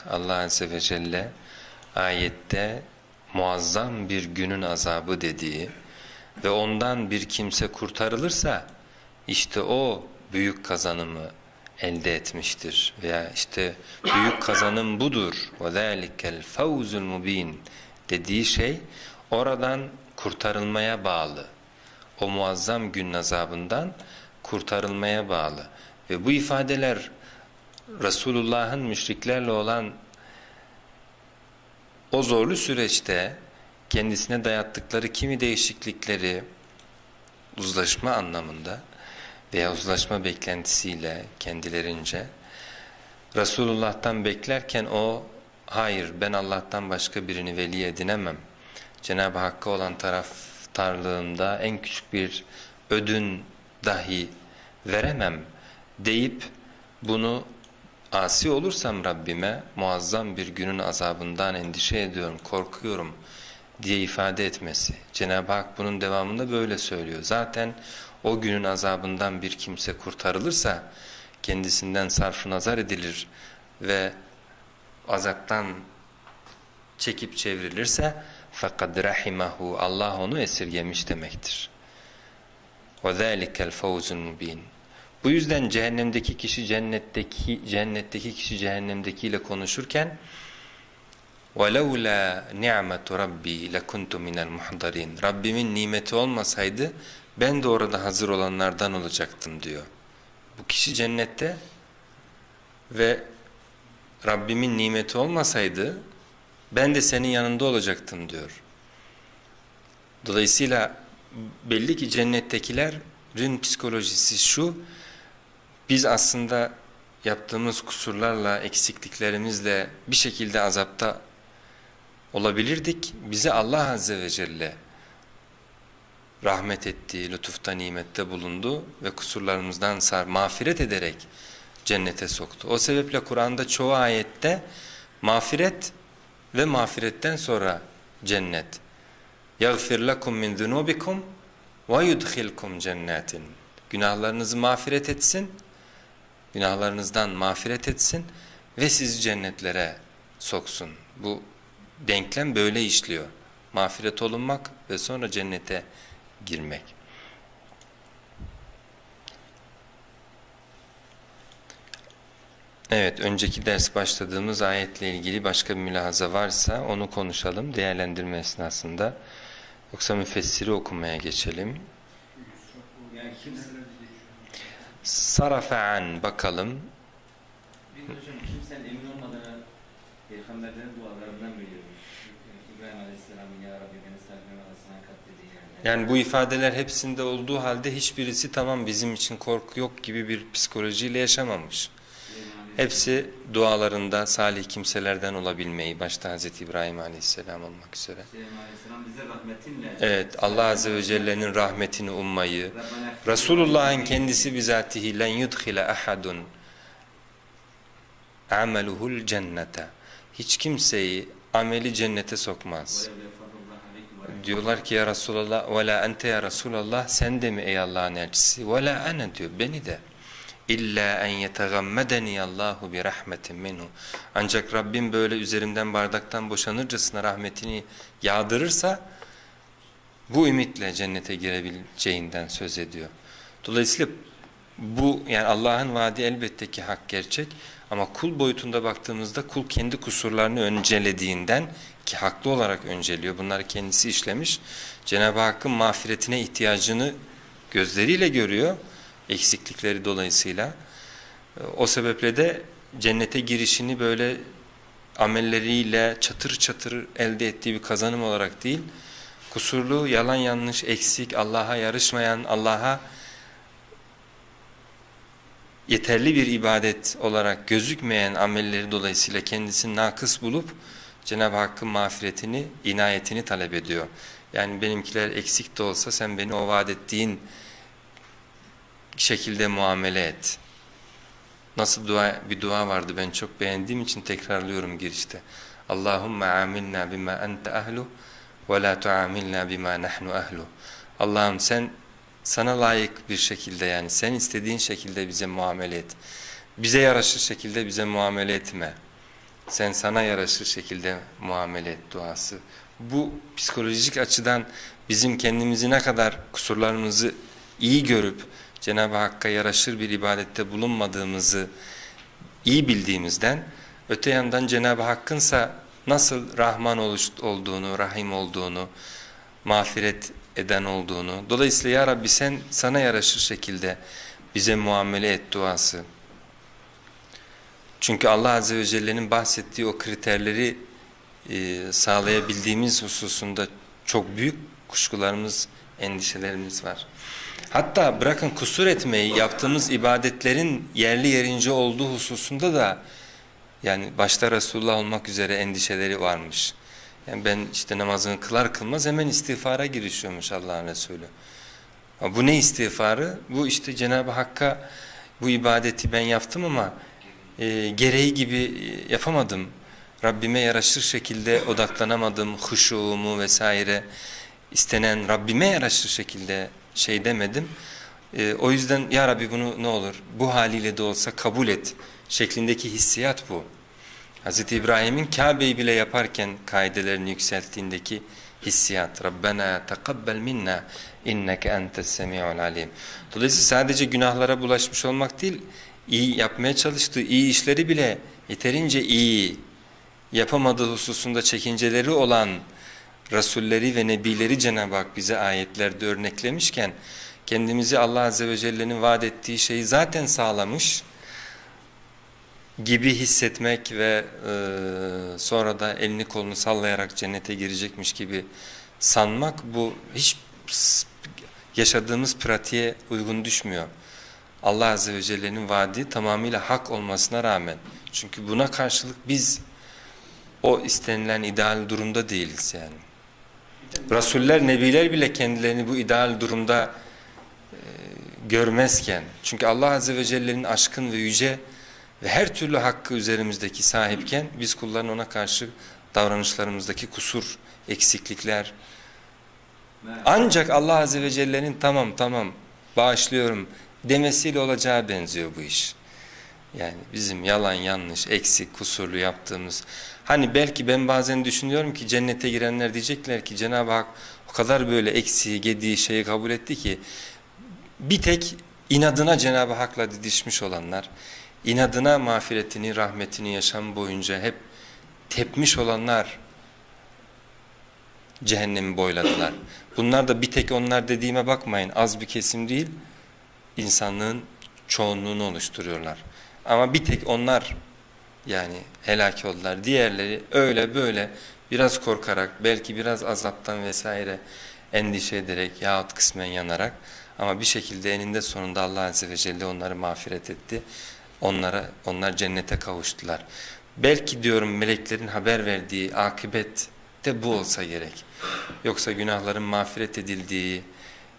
Hak Allah Azze ve Celle ayette muazzam bir günün azabı dediği ve ondan bir kimse kurtarılırsa işte o büyük kazanımı elde etmiştir veya işte büyük kazanım budur وَذَٰلِكَ الْفَوْزُ الْمُب۪ينَ dediği şey oradan kurtarılmaya bağlı. O muazzam gün azabından kurtarılmaya bağlı. Ve bu ifadeler Resulullah'ın müşriklerle olan o zorlu süreçte kendisine dayattıkları kimi değişiklikleri uzlaşma anlamında veya uzlaşma beklentisiyle kendilerince Resulullah'tan beklerken o hayır ben Allah'tan başka birini veli edinemem. Cenab-ı Hakk'a olan taraftarlığımda en küçük bir ödün dahi veremem deyip bunu asi olursam Rabbime muazzam bir günün azabından endişe ediyorum, korkuyorum diye ifade etmesi. Cenab-ı Hak bunun devamında böyle söylüyor. Zaten o günün azabından bir kimse kurtarılırsa kendisinden sarfı nazar edilir ve azaptan çekip çevrilirse fakat rahimahu Allah onu esirgemiş demektir. وَذَٰلِكَ الْفَوْزُ الْمُب۪ينَ bu yüzden cehennemdeki kişi cennetteki cennetteki kişi cehennemdekiyle konuşurken وَلَوْلَا نِعْمَةُ رَبِّي لَكُنْتُ مِنَ الْمُحْضَرِينَ Rabbimin nimeti olmasaydı ben de orada hazır olanlardan olacaktım diyor. Bu kişi cennette ve Rabbimin nimeti olmasaydı ben de senin yanında olacaktım diyor. Dolayısıyla belli ki cennettekilerin psikolojisi şu, biz aslında yaptığımız kusurlarla, eksikliklerimizle bir şekilde azapta olabilirdik. Bize Allah Azze ve Celle rahmet etti, lütufta, nimette bulundu ve kusurlarımızdan sar, mağfiret ederek cennete soktu. O sebeple Kur'an'da çoğu ayette mağfiret ve mağfiretten sonra cennet. يَغْفِرْ لَكُمْ مِنْ ذُنُوبِكُمْ وَيُدْخِلْكُمْ cennetin. Günahlarınızı mağfiret etsin, günahlarınızdan mağfiret etsin ve sizi cennetlere soksun. Bu denklem böyle işliyor. Mağfiret olunmak ve sonra cennete girmek. Evet, önceki ders başladığımız ayetle ilgili başka bir mülahaza varsa onu konuşalım değerlendirme esnasında. Yoksa müfessiri okumaya geçelim. Yani kimse Sarafe an bakalım. bir hocam kimsenin emin olmadığını peygamberlerin dualarından biliyormuş. İbrahim Aleyhisselam'ın ya Rabbi beni sevmem arasına kat dediği yani. Yani bu ifadeler hepsinde olduğu halde hiçbirisi tamam bizim için korku yok gibi bir psikolojiyle yaşamamış. Hepsi dualarında salih kimselerden olabilmeyi, başta Hz. İbrahim Aleyhisselam olmak üzere. Evet, Allah Azze ve Celle'nin rahmetini ummayı, Resulullah'ın kendisi bizatihi len yudhile ahadun ameluhul cennete. Hiç kimseyi ameli cennete sokmaz. Diyorlar ki ya Resulallah ve la ente ya Resulallah sen de mi ey Allah'ın elçisi? Ve la ene diyor beni de. İlla en yetegammedeni Allahu bi rahmetin minhu. Ancak Rabbim böyle üzerimden bardaktan boşanırcasına rahmetini yağdırırsa bu ümitle cennete girebileceğinden söz ediyor. Dolayısıyla bu yani Allah'ın vaadi elbette ki hak gerçek ama kul boyutunda baktığımızda kul kendi kusurlarını öncelediğinden ki haklı olarak önceliyor. Bunları kendisi işlemiş. Cenab-ı Hakk'ın mağfiretine ihtiyacını gözleriyle görüyor eksiklikleri dolayısıyla. O sebeple de cennete girişini böyle amelleriyle çatır çatır elde ettiği bir kazanım olarak değil, kusurlu, yalan yanlış, eksik, Allah'a yarışmayan, Allah'a yeterli bir ibadet olarak gözükmeyen amelleri dolayısıyla kendisini nakıs bulup Cenab-ı Hakk'ın mağfiretini, inayetini talep ediyor. Yani benimkiler eksik de olsa sen beni o vaat ettiğin şekilde muamele et. Nasıl dua, bir dua vardı ben çok beğendiğim için tekrarlıyorum girişte. Allahümme amilna bima ente ahlu ve la tuamilna bima nahnu ahlu. Allah'ım sen sana layık bir şekilde yani sen istediğin şekilde bize muamele et. Bize yaraşır şekilde bize muamele etme. Sen sana yaraşır şekilde muamele et duası. Bu psikolojik açıdan bizim kendimizi ne kadar kusurlarımızı iyi görüp Cenab-ı Hakk'a yaraşır bir ibadette bulunmadığımızı iyi bildiğimizden öte yandan Cenab-ı Hakk'ınsa nasıl Rahman olduğunu, Rahim olduğunu, mağfiret eden olduğunu. Dolayısıyla ya Rabbi sen sana yaraşır şekilde bize muamele et duası. Çünkü Allah Azze ve Celle'nin bahsettiği o kriterleri e, sağlayabildiğimiz hususunda çok büyük kuşkularımız, endişelerimiz var. Hatta bırakın kusur etmeyi yaptığımız ibadetlerin yerli yerince olduğu hususunda da yani başta Resulullah olmak üzere endişeleri varmış. Yani ben işte namazını kılar kılmaz hemen istiğfara girişiyormuş Allah'ın Resulü. Ama bu ne istiğfarı? Bu işte Cenab-ı Hakk'a bu ibadeti ben yaptım ama e, gereği gibi e, yapamadım. Rabbime yaraşır şekilde odaklanamadım, huşuğumu vesaire istenen Rabbime yaraşır şekilde şey demedim. E, o yüzden ya Rabbi bunu ne olur bu haliyle de olsa kabul et şeklindeki hissiyat bu. Hz. İbrahim'in Kabe'yi bile yaparken kaidelerini yükselttiğindeki hissiyat. Rabbena tekabbel minna inneke entes semi'ul alim. Dolayısıyla sadece günahlara bulaşmış olmak değil, iyi yapmaya çalıştığı iyi işleri bile yeterince iyi yapamadığı hususunda çekinceleri olan Rasulleri ve Nebileri Cenab-ı Hak bize ayetlerde örneklemişken kendimizi Allah Azze ve Celle'nin vaat ettiği şeyi zaten sağlamış gibi hissetmek ve e, sonra da elini kolunu sallayarak cennete girecekmiş gibi sanmak bu hiç yaşadığımız pratiğe uygun düşmüyor. Allah Azze ve Celle'nin vaadi tamamıyla hak olmasına rağmen. Çünkü buna karşılık biz o istenilen ideal durumda değiliz yani. Rasuller, Nebiler bile kendilerini bu ideal durumda e, görmezken, çünkü Allah Azze ve Celle'nin aşkın ve yüce ve her türlü hakkı üzerimizdeki sahipken biz kulların ona karşı davranışlarımızdaki kusur, eksiklikler ancak Allah Azze ve Celle'nin tamam tamam bağışlıyorum demesiyle olacağı benziyor bu iş. Yani bizim yalan yanlış, eksik, kusurlu yaptığımız. Hani belki ben bazen düşünüyorum ki cennete girenler diyecekler ki Cenab-ı Hak o kadar böyle eksiği, gediği şeyi kabul etti ki bir tek inadına Cenab-ı Hak'la didişmiş olanlar, inadına mağfiretini, rahmetini yaşam boyunca hep tepmiş olanlar cehennemi boyladılar. Bunlar da bir tek onlar dediğime bakmayın az bir kesim değil, insanlığın çoğunluğunu oluşturuyorlar. Ama bir tek onlar yani helak oldular. Diğerleri öyle böyle biraz korkarak belki biraz azaptan vesaire endişe ederek yahut kısmen yanarak ama bir şekilde eninde sonunda Allah Azze ve Celle onları mağfiret etti. Onlara, onlar cennete kavuştular. Belki diyorum meleklerin haber verdiği akıbet de bu olsa gerek. Yoksa günahların mağfiret edildiği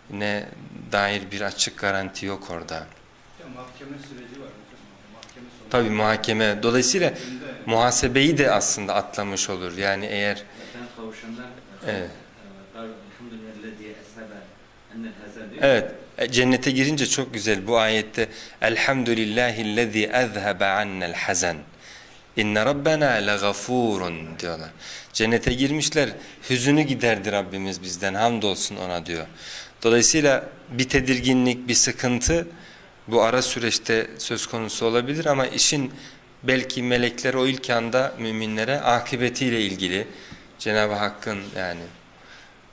ne dair bir açık garanti yok orada. Ya mahkeme süreci var hocam. Mahkeme sonu. Tabi muhakeme. Dolayısıyla muhasebeyi de aslında atlamış olur. Yani eğer kavuşanlar Evet. Evet e, cennete girince çok güzel bu ayette Elhamdülillahillezî ezhebe annel hazen İnne rabbena legafurun diyorlar. Cennete girmişler hüzünü giderdi Rabbimiz bizden hamdolsun ona diyor. Dolayısıyla bir tedirginlik bir sıkıntı bu ara süreçte söz konusu olabilir ama işin belki melekler o ilk anda müminlere akıbetiyle ilgili Cenab-ı Hakk'ın yani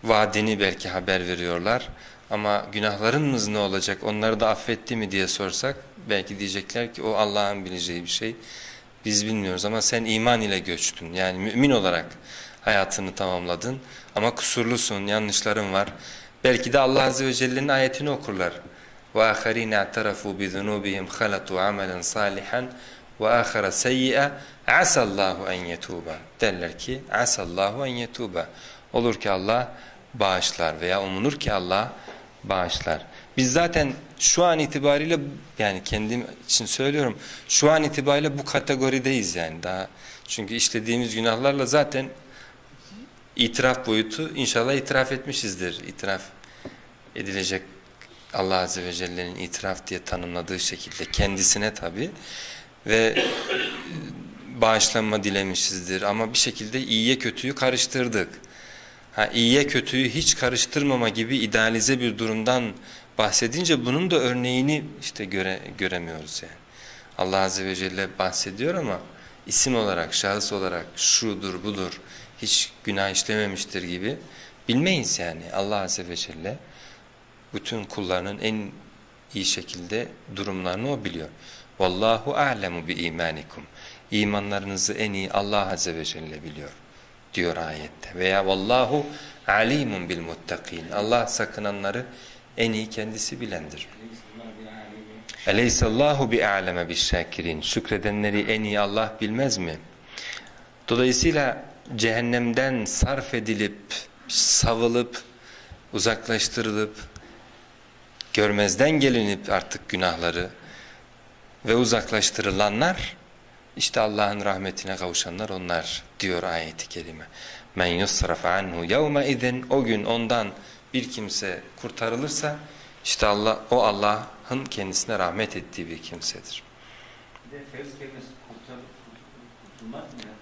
vaadini belki haber veriyorlar. Ama günahlarımız ne olacak onları da affetti mi diye sorsak belki diyecekler ki o Allah'ın bileceği bir şey. Biz bilmiyoruz ama sen iman ile göçtün yani mümin olarak hayatını tamamladın ama kusurlusun yanlışların var. Belki de Allah Azze ve Celle'nin ayetini okurlar. وآخرين اعترفوا بذنوبهم خلطوا عملا صالحا وآخر سيئا عسى الله أن يتوبا derler ki asallahu en yetuba olur ki Allah bağışlar veya umulur ki Allah bağışlar. Biz zaten şu an itibariyle yani kendim için söylüyorum şu an itibariyle bu kategorideyiz yani daha çünkü işlediğimiz günahlarla zaten itiraf boyutu inşallah itiraf etmişizdir. İtiraf edilecek Allah Azze ve Celle'nin itiraf diye tanımladığı şekilde kendisine tabi ve bağışlanma dilemişizdir ama bir şekilde iyiye kötüyü karıştırdık. Ha, iyiye kötüyü hiç karıştırmama gibi idealize bir durumdan bahsedince bunun da örneğini işte göre, göremiyoruz yani. Allah Azze ve Celle bahsediyor ama isim olarak, şahıs olarak şudur budur hiç günah işlememiştir gibi bilmeyiz yani. Allah Azze ve Celle bütün kullarının en iyi şekilde durumlarını o biliyor. Vallahu a'lemu bi imanikum. İmanlarınızı en iyi Allah Azze ve Celle biliyor diyor ayette. Veya vallahu alimun bil muttakin. Allah sakınanları en iyi kendisi bilendir. Eleysallahu bi a'leme bis şakirin. Şükredenleri en iyi Allah bilmez mi? Dolayısıyla cehennemden sarf edilip, savılıp, uzaklaştırılıp, görmezden gelinip artık günahları ve uzaklaştırılanlar işte Allah'ın rahmetine kavuşanlar onlar diyor ayeti kerime. Men yusraf anhu yevme idin o gün ondan bir kimse kurtarılırsa işte Allah o Allah'ın kendisine rahmet ettiği bir kimsedir. Bir de fevz kelimesi kurtar, kurtulmak mı?